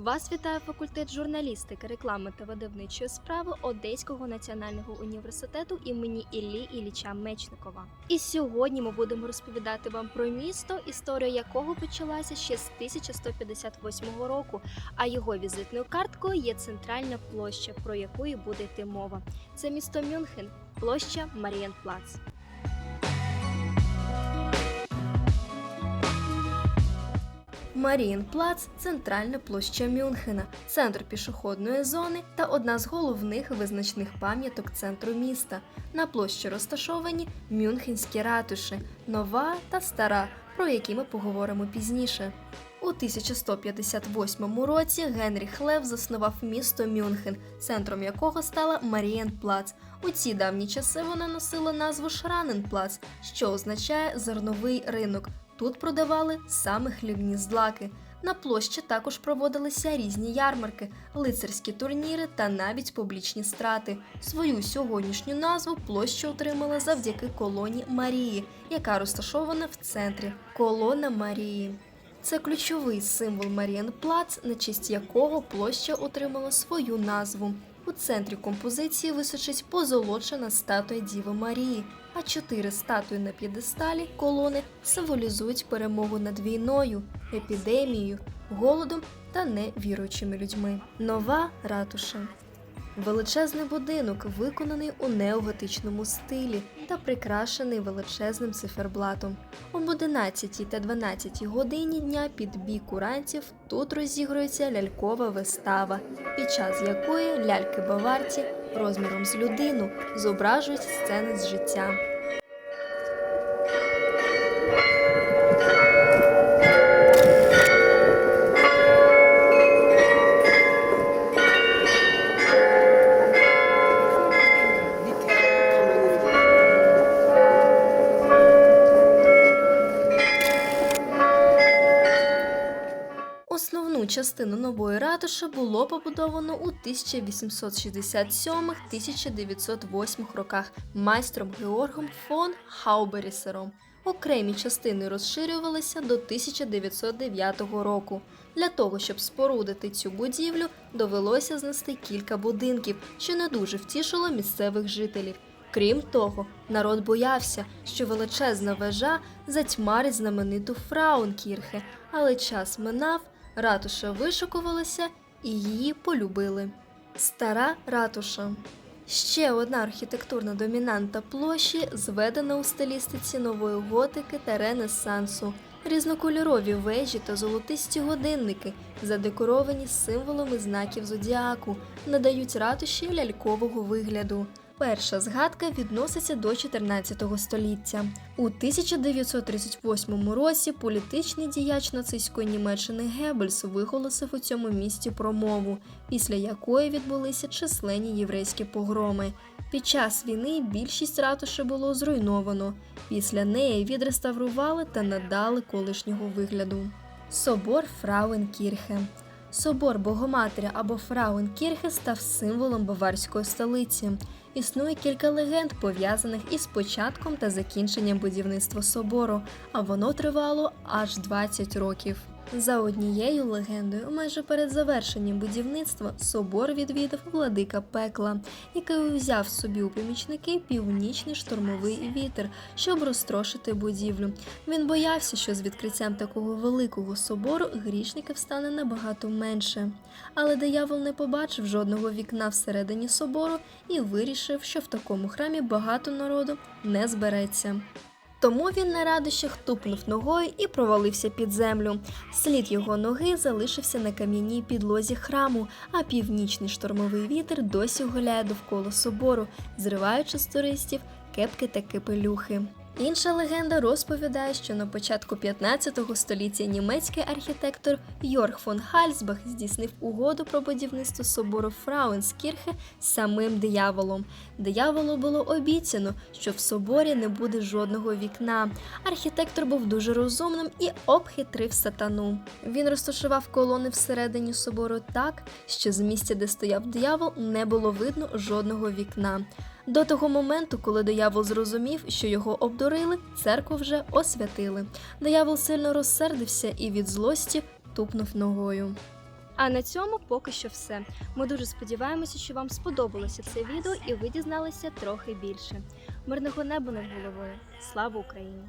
Вас вітає факультет журналістики, реклами та видавничої справи Одеського національного університету імені Іллі Ілліча Мечникова. І сьогодні ми будемо розповідати вам про місто, історія якого почалася ще з 1158 року. А його візитною карткою є центральна площа, про яку і буде йти мова. Це місто Мюнхен, площа Марієнплац. Марієнплац – центральна площа Мюнхена, центр пішохідної зони та одна з головних визначних пам'яток центру міста. На площі розташовані мюнхенські ратуші, нова та стара, про які ми поговоримо пізніше. У 1158 році Генріх Лев заснував місто Мюнхен, центром якого стала Марієнплац. У ці давні часи вона носила назву Шраненплац, що означає зерновий ринок. Тут продавали саме хлібні злаки. На площі також проводилися різні ярмарки, лицарські турніри та навіть публічні страти. Свою сьогоднішню назву площа отримала завдяки колоні Марії, яка розташована в центрі. Колона Марії. Це ключовий символ Марієнплац, на честь якого площа отримала свою назву. У центрі композиції височить позолочена статуя Діви Марії, а чотири статуї на п'єдесталі колони символізують перемогу над війною, епідемією, голодом та невіруючими людьми. Нова ратуша. Величезний будинок, виконаний у неоготичному стилі та прикрашений величезним циферблатом. Об 11 та 12 годині дня під бій уранців тут розігрується лялькова вистава, під час якої ляльки-баварці розміром з людину зображують сцени з життя. Частину нової ратуші було побудовано у 1867-1908 роках майстром Георгом фон Хауберісером. Окремі частини розширювалися до 1909 року. Для того, щоб спорудити цю будівлю, довелося знести кілька будинків, що не дуже втішило місцевих жителів. Крім того, народ боявся, що величезна вежа затьмарить знамениту Фраункірхе, але час минав, ратуша вишикувалася і її полюбили. Стара ратуша. Ще одна архітектурна домінанта площі зведена у стилістиці нової готики та ренесансу. Різнокольорові вежі та золотисті годинники, задекоровані символами знаків зодіаку, надають ратуші лялькового вигляду. Перша згадка відноситься до 14 століття. У 1938 році політичний діяч нацистської Німеччини Геббельс виголосив у цьому місті промову, після якої відбулися численні єврейські погроми. Під час війни більшість ратуші було зруйновано. Після неї відреставрували та надали колишнього вигляду. Собор Фрауенкірхе. Собор Богоматері або Фрауенкірхе став символом баварської столиці. Існує кілька легенд, пов'язаних із початком та закінченням будівництва собору, а воно тривало аж 20 років. За однією легендою, майже перед завершенням будівництва собор відвідав владика пекла, який взяв собі у помічники північний штормовий вітер, щоб розтрошити будівлю. Він боявся, що з відкриттям такого великого собору грішників стане набагато менше. Але диявол не побачив жодного вікна всередині собору і вирішив, що в такому храмі багато народу не збереться. Тому він на радощах тупнув ногою і провалився під землю. Слід його ноги залишився на кам'яній підлозі храму, а північний штормовий вітер досі гуляє довкола собору, зриваючи з туристів кепки та капелюхи. Інша легенда розповідає, що на початку 15 століття німецький архітектор Йорг фон Хальсбах здійснив угоду про будівництво собору Фрауенскірхе з самим дияволом. Дияволу було обіцяно, що в соборі не буде жодного вікна. Архітектор був дуже розумним і обхитрив сатану. Він розташував колони всередині собору так, що з місця, де стояв диявол, не було видно жодного вікна. До того моменту, коли диявол зрозумів, що його обдурили, церкву вже освятили. Диявол сильно розсердився і від злості тупнув ногою. А на цьому поки що все. Ми дуже сподіваємося, що вам сподобалося це відео і ви дізналися трохи більше. Мирного неба над головою. Слава Україні!